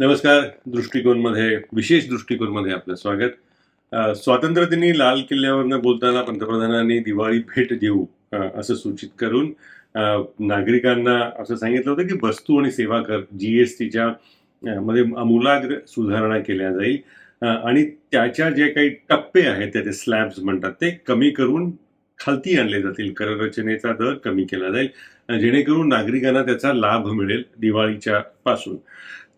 नमस्कार दृष्टिकोनमध्ये विशेष दृष्टिकोनमध्ये आपलं स्वागत. स्वातंत्र्यदिनी लाल किल्ल्यावरनं बोलताना पंतप्रधानांनी दिवाळी भेट देऊ असं सूचित करून नागरिकांना असं सांगितलं होतं की वस्तू आणि सेवा कर जी एस टीच्या मध्ये अमूलाग्र सुधारणा केल्या जाईल. आणि त्याच्या जे काही टप्पे आहेत त्याचे स्लॅब्स म्हणतात ते कमी करून खालती आणले जातील. कररचनेचा दर कमी केला जाईल जेणेकरून नागरिकांना त्याचा लाभ मिळेल दिवाळीच्या पासून.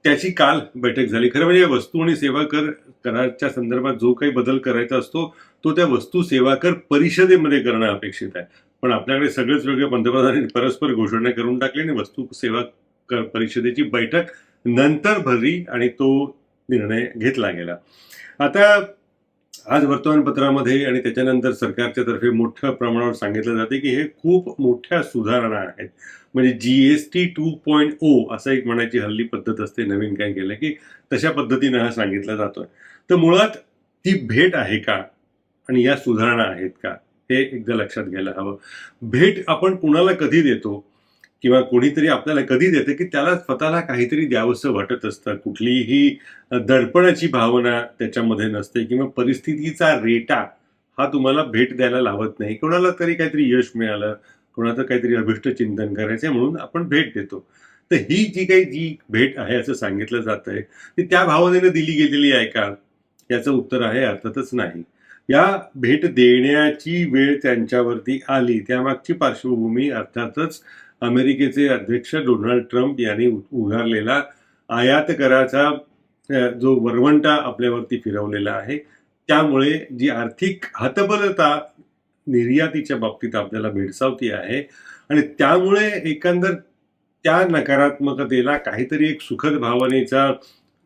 त्याची काल बैठक झाली. खरं म्हणजे वस्तू आणि सेवा कर कराच्या संदर्भात जो काही बदल करायचा असतो तो त्या वस्तू सेवा कर परिषदेमध्ये करणं अपेक्षित आहे. पण आपल्याकडे सगळेच वेगळे पंतप्रधानांनी परस्पर घोषणा करून टाकली आणि वस्तू सेवा कर परिषदेची बैठक नंतर भरली आणि तो निर्णय घेतला गेला. आता आज वर्तमानपत्रामध्ये आणि त्याच्यानंतर सरकारच्या तर्फे मोठ्या प्रमाणावर सांगितलं जाते की हे खूप मोठ्या सुधारणा आहेत. म्हणजे G S T two point O असं एक म्हणायची हल्ली पद्धत असते नवीन काय केलं की तशा पद्धतीनं हा सांगितला जातोय. तर मुळात ती भेट आहे का आणि या सुधारणा आहेत का हे एकदा लक्षात घ्यायला हवं. भेट आपण कुणाला कधी देतो? किंवा कोणीतरी आपल्याला कधी देते की त्याला स्वतःला काहीतरी द्यावंसं वाटत असतं. कुठलीही दडपणाची भावना त्याच्यामध्ये नसते किंवा परिस्थितीचा रेटा हा तुम्हाला भेट द्यायला लावत नाही. कोणाला तरी काहीतरी यश मिळालं कोणाचं काहीतरी अभिष्ट चिंतन करायचं आहे म्हणून आपण भेट देतो. तर ही जी काही जी भेट आहे असं सांगितलं जात आहे ती त्या भावनेने दिली गेलेली आहे का? याचं उत्तर आहे अर्थातच नाही. या भेट देण्याची वेळ त्यांच्यावरती आली त्यामागची पार्श्वभूमी अर्थातच अमेरिकेचे अध्यक्ष डोनाल्ड ट्रम्प यांनी उ- आयात कराचा जो वरवंटा आपल्यावरती फिरवलेला आहे त्यामुळे जी आर्थिक हतबलता निर्यातीच्या बाबतीत आपल्याला भेडसावती आहे आणि त्यामुळे एकंदर त्या नकारात्मकतेला काहीतरी एक सुखद भावनेचा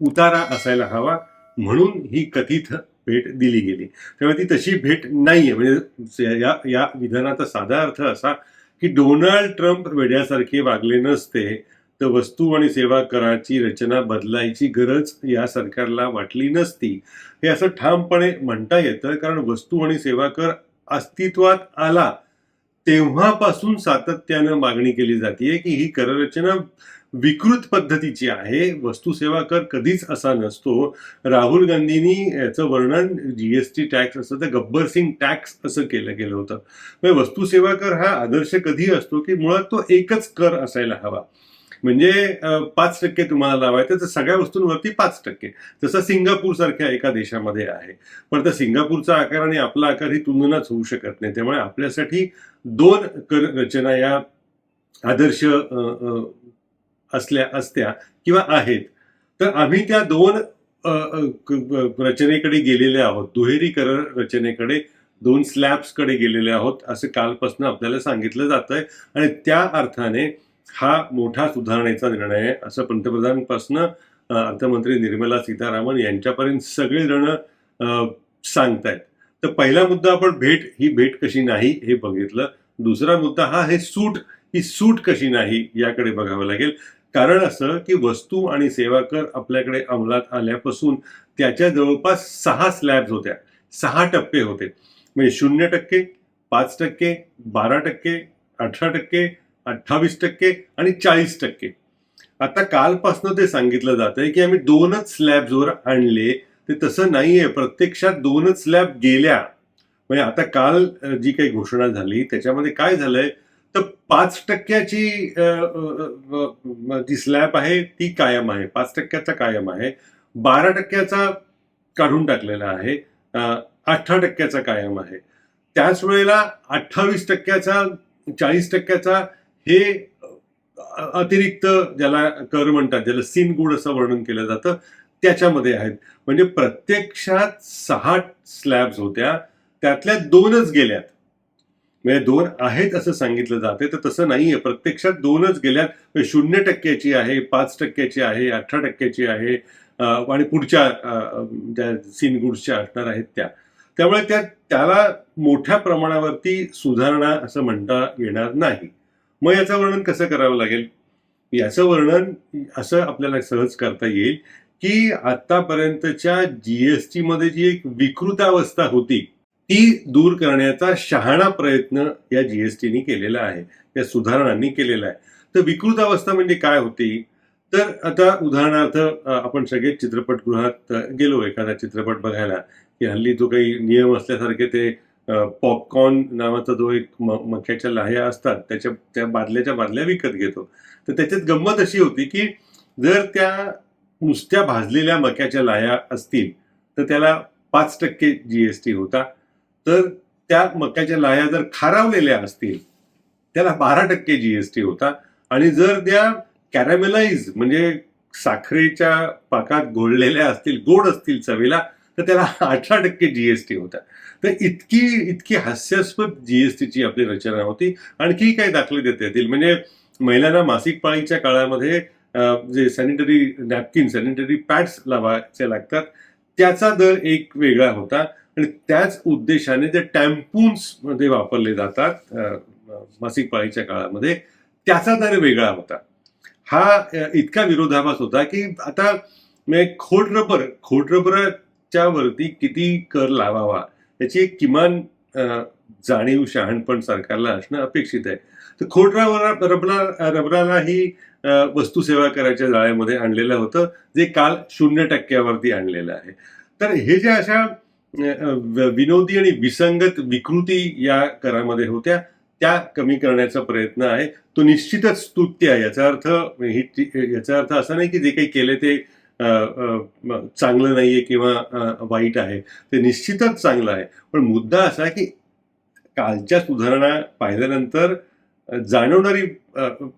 उतारा असायला हवा म्हणून ही कथित भेट दिली गेली. त्यामुळे ती तशी भेट नाही आहे म्हणजे या या विधानाचा साधा अर्थ असा की डोनाल्ड ट्रम्प वेड्यासारखे वागले नसते तर वस्तू आणि सेवा कराची रचना बदलायची गरज या सरकारला वाटली नसती. हे असं ठामपणे म्हणता येतं कारण वस्तू आणि सेवा कर अस्तित्वात आला तेव्हापासून सातत्यानं मागणी केली जाते की ही कररचना विकृत पद्धतीची आहे. वस्तू सेवा कर कधीच असा नसतो. राहुल गांधींनी याचं वर्णन जीएसटी टॅक्स असं तर गब्बर सिंग टॅक्स असं केलं गेलं होतं. म्हणजे वस्तू सेवा कर हा आदर्श कधी असतो की मुळात तो एकच कर असायला हवा. म्हणजे पाच टक्के तुम्हाला लावायचं तर सगळ्या वस्तूंवरती पाच टक्के. जसं सिंगापूर सारख्या एका देशामध्ये आहे. पण तर सिंगापूरचा आकार आणि आपला आकार ही तुलनाच होऊ शकत नाही. त्यामुळे आपल्यासाठी दोन कर रचना या आदर्श असल्या असत्या किंवा आहेत. तर आम्ही त्या दोन रचनेकडे गेलेले आहोत. दुहेरीकरण रचनेकडे दोन स्लॅब्सकडे गेलेले आहोत असं कालपासून आपल्याला सांगितलं जात आहे आणि त्या अर्थाने हा मोठा सुधारणेचा निर्णय आहे असं पंतप्रधानपासून अर्थमंत्री निर्मला सीतारामन यांच्यापर्यंत सगळेजण अ, सांगतायत. तर पहिला मुद्दा आपण भेट ही भेट कशी नाही हे बघितलं. दुसरा मुद्दा हा हे सूट ही सूट कशी नाही याकडे बघावं लागेल. कारण असं की वस्तू आणि सेवा कर आपल्याकडे अंमलात आल्यापासून त्याच्या जवळपास सहा स्लॅब्स होत्या. सहा टप्पे होते. म्हणजे शून्य टक्के पाच टक्के बारा टक्के अठरा टक्के अठ्ठावीस टक्के आणि चाळीस टक्के. आता कालपासनं ते सांगितलं जात आहे की आम्ही दोनच स्लॅब्सवर आणले. ते तसं नाहीये. प्रत्यक्षात दोनच स्लॅब गेल्या. म्हणजे आता काल जी काही घोषणा झाली त्याच्यामध्ये काय झालंय? तर पाच टक्क्याची जी स्लॅब आहे ती कायम आहे. पाच टक्क्याचा कायम आहे. बारा टक्क्याचा काढून टाकलेला आहे. अठरा टक्क्याचा कायम आहे. त्याच वेळेला अठ्ठावीस टक्क्याचा चाळीस टक्क्याचा हे अतिरिक्त ज्याला कर म्हणतात ज्याला सीन गुड असं वर्णन केलं जातं त्याच्यामध्ये आहेत. म्हणजे प्रत्यक्षात सहा स्लॅब्स होत्या. त्यातल्या दोनच गेल्यात. म्हणजे दोन आहेत असं सांगितलं जाते तर तसं नाहीये. प्रत्यक्षात दोनच गेल्यात. शून्य टक्क्याची आहे पाच टक्क्याची आहे अठरा टक्क्याची आहे आणि पुढच्या ज्या सीन गुड्सच्या असणार आहेत त्या. त्यामुळे त्या त्याला मोठ्या प्रमाणावरती सुधारणा असं म्हणता येणार नाही. मग याचं वर्णन कसं करावं लागेल? याचं वर्णन असं आपल्याला सहज करता येईल की आतापर्यंतच्या जीएसटी मध्ये जी एक विकृतावस्था होती ती दूर करण्याचा शहाणा प्रयत्न या जीएसटीने केलेला आहे या सुधारणांनी केलेला आहे. तर विकृत अवस्था म्हणजे काय होती? तर आता उदाहरणार्थ आपण सगळे चित्रपटगृहात गेलो एखादा चित्रपट बघायला की हल्ली जो काही नियम असल्यासारखे ते पॉपकॉर्न नावाचा जो एक मक्याच्या लाह्या असतात त्याच्या त्या बादल्याच्या बादल्या विकत घेतो. तर त्याच्यात गंमत अशी होती की जर त्या नुसत्या भाजलेल्या मक्याच्या लाह्या असतील तर त्याला पाच टक्के जीएसटी होता. तर त्या मक्याच्या लाह्या जर खारावलेल्या असतील त्याला बारा टक्के जीएसटी होता. आणि जर त्या कॅरामेलाइज म्हणजे साखरेच्या पाकात घोळलेल्या असतील गोड असतील चवीला तर त्याला अठरा टक्के जीएसटी होता. तर इतकी इतकी हास्यास्पद जीएसटीची आपली रचना होती. आणखी काही दाखले देता येतील. म्हणजे महिलांना मासिक पाळीच्या काळामध्ये जे सॅनिटरी नॅपकिन सॅनिटरी पॅड्स लावायचे लागतात त्याचा दर एक वेगळा होता. आणि त्याच उद्देशाने जे टॅम्पून्समध्ये वापरले जातात मासिक पाळीच्या काळामध्ये त्याचा दर वेगळा होता. हा इतका विरोधाभास होता की आता म्हणजे खोड रबर खोड रबराच्या वरती किती कर लावावा याची एक किमान जाणीव शहाणपण सरकारला असणं अपेक्षित आहे. तर खोड रबर रबरा रबरालाही अ, वस्तू सेवा करायच्या जाळ्यामध्ये आणलेलं होतं जे काल शून्य टक्क्यावरती आणलेलं आहे. तर हे ज्या अशा विनोदी आणि विसंगत विकृती या करामध्ये होत्या. त्या कमी करण्याचा प्रयत्न आहे. तो निश्चितच स्तुत्य आहे. याचा अर्थ ही याचा अर्थ असा नाही की जे काही केले ते चांगलं नाहीये किंवा वाईट आहे. ते निश्चितच चांगलं आहे. पण मुद्दा असा आहे की कालच्या सुधारणा पाहिल्यानंतर जाणवणारी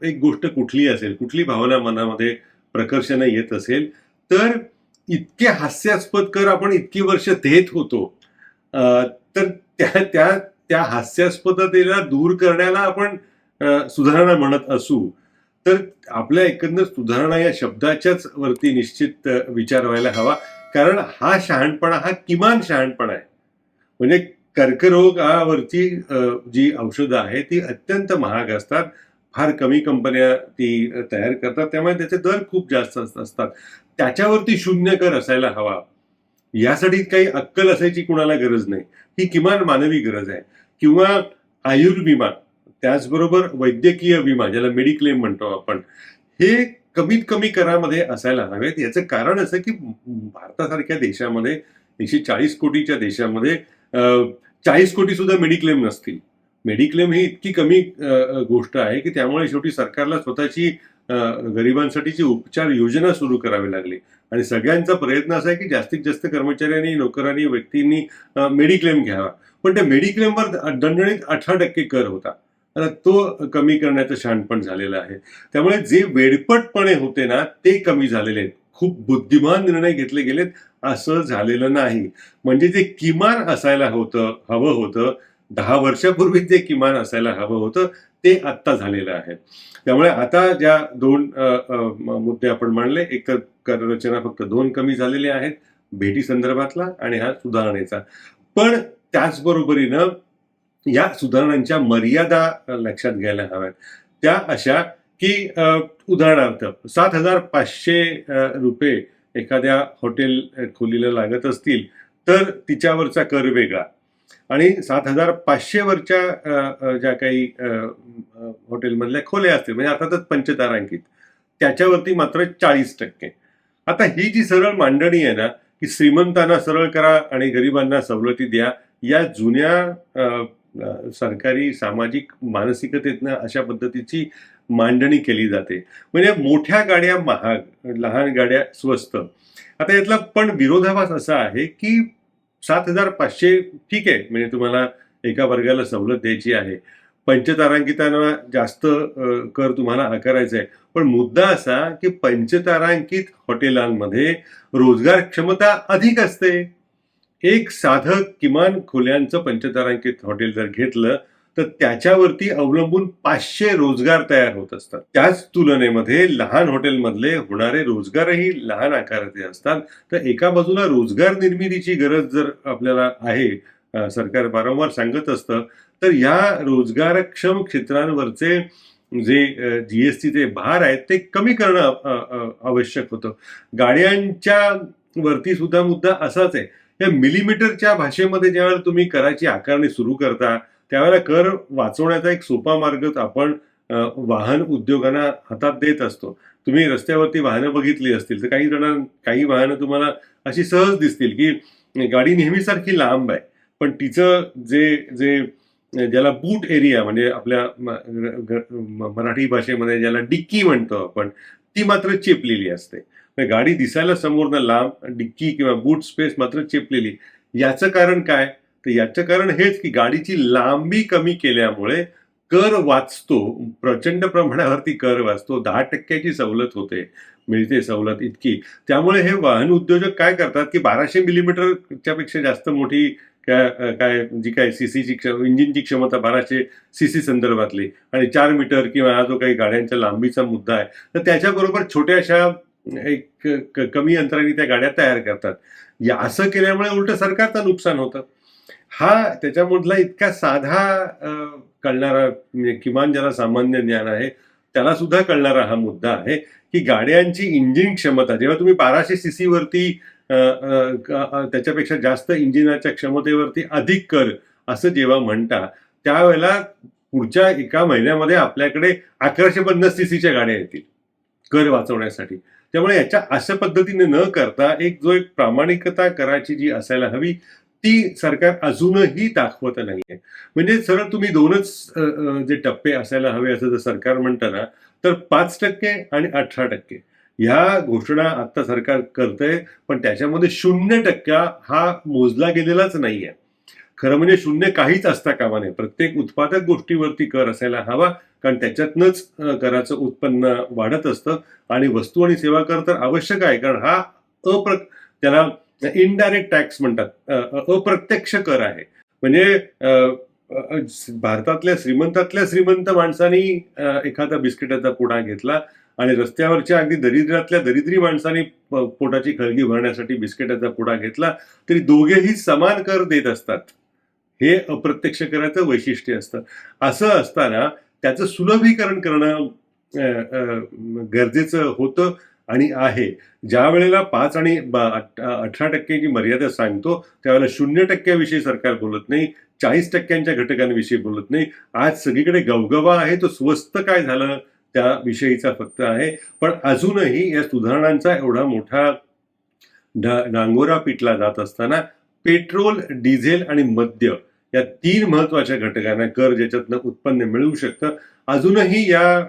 एक गोष्ट कुठली असेल कुठली भावना मनामध्ये प्रकर्षाने येत असेल तर इतके हास्यास्पद कर आपण इतकी वर्ष देत होतो. तर त्या त्या त्या हास्यास्पदतेला दूर करण्याला आपण सुधारणा म्हणत असू. तर आपल्या एकंदर सुधारणा या शब्दाच्याच वरती निश्चित विचार व्हायला हवा. कारण हा शहाणपणा हा किमान शहाणपणा आहे. म्हणजे कर्करोगावरची जी औषधं आहेत ती अत्यंत महाग असतात. फार कमी कंपन्या ती तयार करतात. त्यामुळे त्याचे दर खूप जास्त असतात. त्याच्यावरती शून्य कर असायला हवा. यासाठी काही अक्कल असायची कुणाला गरज नाही. ही किमान मानवी गरज आहे. किंवा आयुर्विमा त्याचबरोबर वैद्यकीय विमा ज्याला मेडिक्लेम म्हणतो आपण हे कमीत कमी करामध्ये असायला हवेत. याचं कारण असं की भारतासारख्या देशामध्ये एकशे चाळीस कोटीच्या देशामध्ये चाळीस कोटी सुद्धा मेडिक्लेम नसतील. मेडिक्लेम ही इतकी कमी गोष्ट आहे की त्यामुळे शेवटी सरकारला स्वतःची गरिबांसाठीची उपचार योजना सुरू करावी लागली. आणि सगळ्यांचा प्रयत्न असा आहे की जास्तीत जास्त कर्मचाऱ्यांनी नोकरांनी व्यक्तींनी मेडिक्लेम घ्यावा. पण त्या मेडिक्लेमवर दणदणीत अठरा टक्के कर होता. आता तो कमी करण्याचं शहाणपण झालेलं आहे. त्यामुळे जे वेडपटपणे होते ना ते कमी झालेले आहेत. खूप बुद्धिमान निर्णय घेतले गेलेत. असं झालेलं नाही. म्हणजे जे किमान असायला होतं हवं होतं दहा वर्षापूर्वी जे किमान असायला हवं होतं ते आत्ता झालेलं आहे. त्यामुळे आता ज्या दोन मुद्दे आपण मांडले एक तर कर रचना फक्त दोन कमी झालेले आहेत भेटी संदर्भातला आणि हा सुधारणेचा. पण त्याचबरोबरीनं या सुधारणांच्या मर्यादा लक्षात घ्यायला हव्यात. त्या अशा की उदाहरणार्थ सात हजार पाचशे रुपये एखाद्या हॉटेल खोलीला लागत असतील तर तिच्यावरचा कर वेगळा. आणि सात हजार पाचशे वरच्या ज्या काही हॉटेलमधल्या खोल्या असतील म्हणजे अर्थातच पंचतारांकित त्याच्यावरती मात्र चाळीस टक्के. आता ही जी सरळ मांडणी आहे ना की श्रीमंतांना सरळ करा आणि गरिबांना सवलती द्या या जुन्या सरकारी सामाजिक मानसिकतेतनं अशा पद्धतीची मांडणी केली जाते. म्हणजे मोठ्या गाड्या महाग लहान गाड्या स्वस्त. आता यातला पण विरोधाभास असा आहे की सात हजार पाचशे ठीक आहे. म्हणजे तुम्हाला एका वर्गाला सवलत द्यायची आहे. पंचतारांकितांना जास्त कर तुम्हाला आकारायचा आहे. पण मुद्दा असा की पंचतारांकित हॉटेलांमध्ये रोजगार क्षमता अधिक असते. एक साधं किमान खोल्यांचं पंचतारांकित हॉटेल जर घेतलं तर त्याच्यावरती अवलंबून पाचशे रोजगार तयार होत असतात. त्याच तुलनेमध्ये लहान हॉटेलमधले होणारे रोजगारही लहान आकाराचे असतात. तर एका बाजूला रोजगार निर्मितीची गरज जर आपल्याला आहे सरकार वारंवार सांगत असतं तर या रोजगारक्षम क्षेत्रांवरचे जे जीएसटीचे भार आहेत ते कमी करणं आवश्यक होतं. गाड्यांच्या वरती सुद्धा मुद्दा असाच आहे. या मिलीमीटरच्या भाषेमध्ये ज्यावेळेला तुम्ही कराची आकारणी सुरू करता त्यावेळेला कर वाचवण्याचा एक सोपा मार्ग आपण वाहन उद्योगांना हातात देत असतो. तुम्ही रस्त्यावरती वाहनं बघितली असतील तर काही जण काही वाहनं तुम्हाला अशी सहज दिसतील की गाडी नेहमीसारखी लांब आहे. पण तिचं जे जे ज्याला बूट एरिया म्हणजे आपल्या मराठी भाषेमध्ये ज्याला डिक्की म्हणतो आपण ती मात्र चेपलेली असते. गाडी दिसायला समोरनं लांब डिक्की किंवा बूट स्पेस मात्र चेपलेली. याचं कारण काय? तर याचं कारण हेच की गाडीची लांबी कमी केल्यामुळे कर वाचतो. प्रचंड प्रमाणावरती कर वाचतो. दहा टक्क्याची सवलत होते. मिळते सवलत इतकी. त्यामुळे हे वाहन उद्योजक काय करतात की बाराशे मिलीमीटरच्या पेक्षा जास्त मोठी काय काय जी काय सीसीची इंजिनची क्षमता बाराशे सीसी संदर्भातली आणि चार मीटर किंवा हा जो काही गाड्यांच्या लांबीचा मुद्दा आहे तर त्याच्याबरोबर छोट्याशा एक कमी अंतराने त्या गाड्या तयार करतात. या असं केल्यामुळे उलट सरकारचं नुकसान होतं. हा त्याच्यामधला इतका साधा कळणारा म्हणजे किमान ज्याला सामान्य ज्ञान आहे त्याला सुद्धा कळणारा हा मुद्दा आहे की गाड्यांची इंजिन क्षमता जेव्हा तुम्ही बाराशे सी सी वरती त्याच्यापेक्षा जास्त इंजिनाच्या क्षमतेवरती अधिक कर असं जेव्हा म्हणता त्यावेळेला पुढच्या एका महिन्यामध्ये आपल्याकडे अकराशे पन्नास सी सीच्या गाड्या येतील कर वाचवण्यासाठी. त्यामुळे याच्या अशा पद्धतीने न करता एक जो एक प्रामाणिकता करायची जी असायला हवी ती सरकार अजूनही दाखवत नाहीये. म्हणजे सरळ तुम्ही दोनच जे टप्पे असायला हवे असं जर सरकार म्हणताना तर पाच टक्के आणि अठरा टक्के. ह्या घोषणा आता सरकार करतंय पण त्याच्यामध्ये शून्य टक्का हा मोजला गेलेलाच नाहीये. खरं म्हणजे शून्य काहीच असता कामा नये. प्रत्येक उत्पादक गोष्टीवरती कर असायला हवा कारण त्याच्यातनंच कराचं उत्पन्न वाढत असतं. आणि वस्तू आणि सेवा कर तर आवश्यक आहे कारण हा अप्र त्याला म्हणजे इनडायरेक्ट टॅक्स म्हणतात. अप्रत्यक्ष कर आहे. म्हणजे भारतातल्या श्रीमंतातल्या श्रीमंत माणसांनी एखादा बिस्किटाचा पुडा घेतला आणि रस्त्यावरच्या अगदी दरिद्रातल्या दरिद्री माणसाने पोटाची खळगी भरण्यासाठी बिस्किटाचा पुडा घेतला तरी दोघेही समान कर देत असतात. हे अप्रत्यक्ष कराचं वैशिष्ट्य असतं. असं असताना त्याचं सुलभीकरण करणं गरजेचं होतं. आणि आहे. ज्या वेळेला पाच आणि अठरा टक्क्याची मर्यादा सांगतो त्यावेळेला शून्य टक्क्याविषयी सरकार बोलत नाही चाळीस टक्क्यांच्या घटकांविषयी बोलत नाही. आज सगळीकडे गवगवा आहे तो स्वस्त काय झालं? त्या विषयीचा फक्त आहे. पण अजूनही या सुधारणांचा एवढा मोठा डांगोरा पिटला जात असताना पेट्रोल डिझेल आणि मद्य या तीन महत्त्वाच्या घटकांना कर ज्याच्यातनं उत्पन्न मिळू शकतं. अजूनही या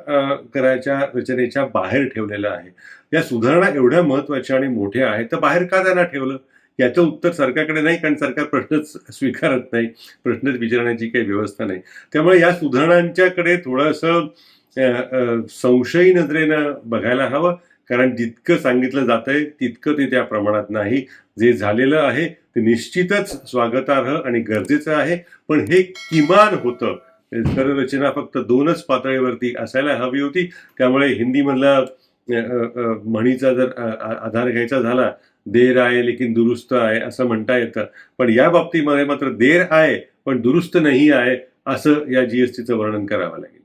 कराच्या रचनेच्या बाहेर ठेवलेलं आहे. या सुधारणा एवढ्या महत्त्वाच्या आणि मोठ्या आहेत तर बाहेर का त्यांना ठेवलं? याचं उत्तर सरकारकडे नाही कारण सरकार प्रश्नच स्वीकारत नाही प्रश्नच विचारण्याची काही व्यवस्था नाही. त्यामुळे या सुधारणांच्याकडे थोडंसं संशयी नजरेनं बघायला हवं कारण जितकं सांगितलं जातंय तितकं ते त्या प्रमाणात नाही. जे झालेलं आहे ते निश्चितच स्वागतार्ह आणि गरजेचं आहे पण हे किमान होतं कर रचना फक्त दोनच पातळीवरती असायला हवी होती. त्यामुळे हिंदीमधला म्हणीचा जर आधार घ्यायचा झाला देर आहे लेकिन दुरुस्त आहे असं म्हणता येतं. पण या बाबतीमध्ये मात्र देर आहे पण दुरुस्त नाही आहे असं या जीएसटीचं वर्णन करावं लागेल.